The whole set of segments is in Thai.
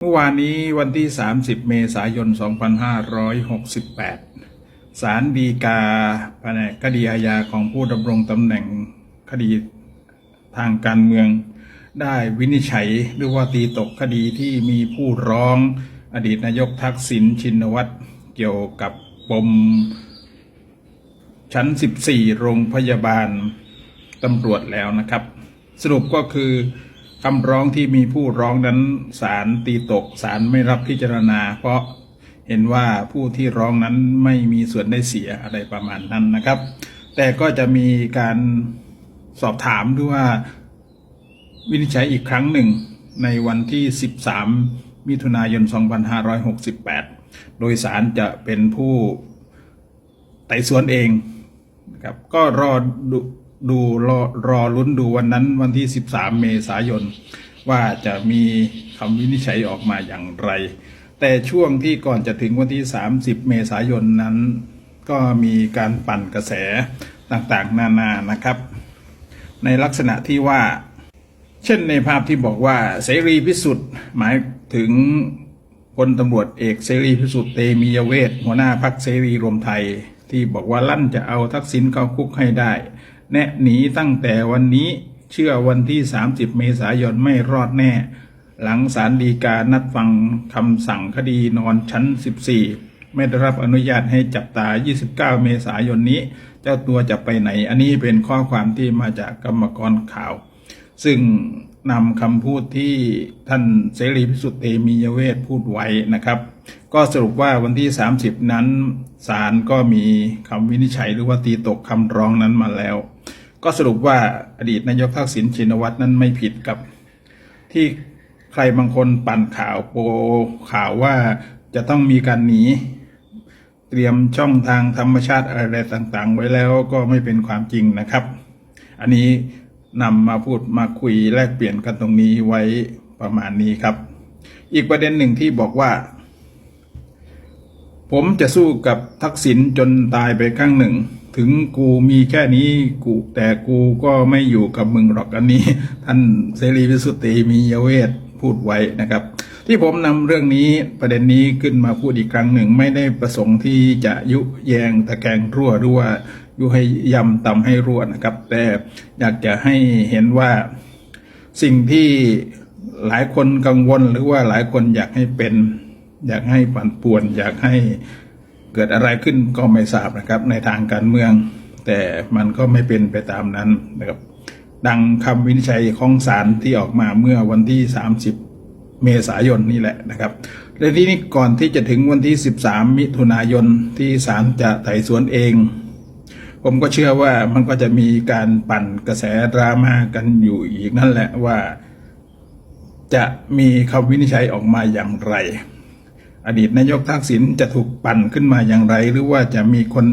เมื่อวานนี้วันที่ 30 เมษายน 2568 ศาลฎีกาแผนกคดีอาญาของผู้ดำรงตำแหน่งคดีทางการเมือง ได้วินิจฉัยหรือว่าตีตกคดีที่มีผู้ร้องอดีตนายกทักษิณชินวัตรเกี่ยวกับปมชั้น 14 โรงพยาบาลตำรวจแล้วนะครับ สรุปก็คือ คำร้องที่มีผู้ร้องนั้นศาลตีตกศาลไม่รับพิจารณา เพราะเห็นว่าผู้ที่ร้องนั้นไม่มีส่วนได้เสียอะไรประมาณนั้นนะครับ แต่ก็จะมีการสอบถามด้วยว่าวินิจฉัยอีกครั้งหนึ่งในวันที่ 13 มิถุนายน 2568 โดยศาลจะเป็นผู้ไต่สวนเองนะครับก็รอดู ดูรอรอลุ้นดูวันนั้นวันที่ 13 เมษายน ว่าจะมีคำวินิจฉัยออกมาอย่างไร แต่ช่วงที่ก่อนจะถึงวันที่ 30 เมษายนนั้น ก็มีการปั่นกระแสต่างๆ นานานะครับ ในลักษณะที่ว่า เช่นในภาพที่บอกว่าเสรีพิสุทธิ์หมายถึงพลตำรวจเอกเสรีพิสุทธิ์เตมียเวทหัวหน้าพักเสรีรวมไทย ที่บอกว่าลั่นจะเอาทักษิณเข้าคุกให้ได้ แนะหนีตั้งแต่วันนี้เชื่อวันที่ 30 เมษายนไม่รอดแน่ หลังศาลฎีกานัดฟังคำสั่งคดีนอนชั้น 14 ไม่ได้รับอนุญาตให้จับตา 29 เมษายนนี้ เจ้าตัวจะไปไหน อันนี้เป็นข้อความที่มาจากกรรมกรข่าว ซึ่งนำคำพูดที่ท่านเสรีพิสุทธิ์เตมียเวทพูดไว้นะครับ ก็สรุปว่าวันที่ 30 นั้นศาลก็มีคำวินิจฉัยหรือว่าตีตกคำร้องนั้นมาแล้ว ก็สรุปว่าอดีตนายกทักษิณชินวัตรนั้นไม่ผิดกับ ที่ใครบางคนปั่นข่าวโปข่าวว่าจะต้องมีการหนี เตรียมช่องทางธรรมชาติอะไรต่างๆ ไว้แล้วก็ไม่เป็นความจริงนะครับ อันนี้นำมาพูดมาคุยแลกเปลี่ยนกันตรงนี้ไว้ประมาณนี้ครับ อีกประเด็นหนึ่งที่บอกว่า ผมจะสู้กับทักษิณจนตายไปข้างหนึ่ง ถึงกูมีแค่นี้กูแต่กูก็ไม่อยู่กับมึงหรอกอันนี้ ท่านเสรีพิสุทธิมียเวทพูดไว้นะครับ ที่ผมนำเรื่องนี้ประเด็นนี้ขึ้นมาพูดอีกครั้งหนึ่ง ไม่ได้ประสงค์ที่จะยุแยงตะแกงรั่วหรือว่ายุให้ยำตำให้รั่วนะครับ แต่อยากจะให้เห็นว่าสิ่งที่หลายคนกังวลหรือว่าหลายคนอยากให้เป็น อยากให้ปั่นป่วน อยากให้ เกิดอะไรขึ้นก็ไม่ทราบนะครับ ในทางการเมือง แต่มันก็ไม่เป็นไปตามนั้นนะครับ ดังคำวินิจฉัยของศาลที่ออกมาเมื่อวันที่ 30 เมษายนนี่แหละนะครับและที่นี้ก่อนที่จะถึงวันที่ 13 มิถุนายนที่ศาลจะไต่สวนเอง ผมก็เชื่อว่ามันก็จะมีการปั่นกระแสดราม่ากันอยู่อีกนั่นแหละว่า จะมีคำวินิจฉัยออกมาอย่างไร อดีตนายกทักษิณจะถูกปั่นขึ้นมาอย่างไร หรือว่าจะมีคน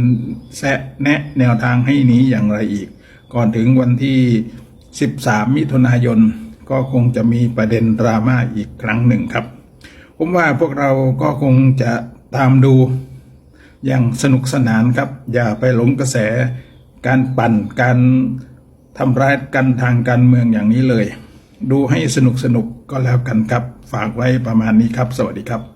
แซะแนะแนวทางให้หนี้อย่างไรอีก ก่อนถึงวันที่ 13 มิถุนายน ก็คงจะมีประเด็นดราม่าอีกครั้งหนึ่งครับ ผมว่าพวกเราก็คงจะตามดูอย่างสนุกสนานครับ อย่าไปหลงกระแสการปั่นการทำร้ายกันทางการเมืองอย่างนี้เลย ดูให้สนุกสนุกก็แล้วกันครับ ฝากไว้ประมาณนี้ครับ สวัสดีครับ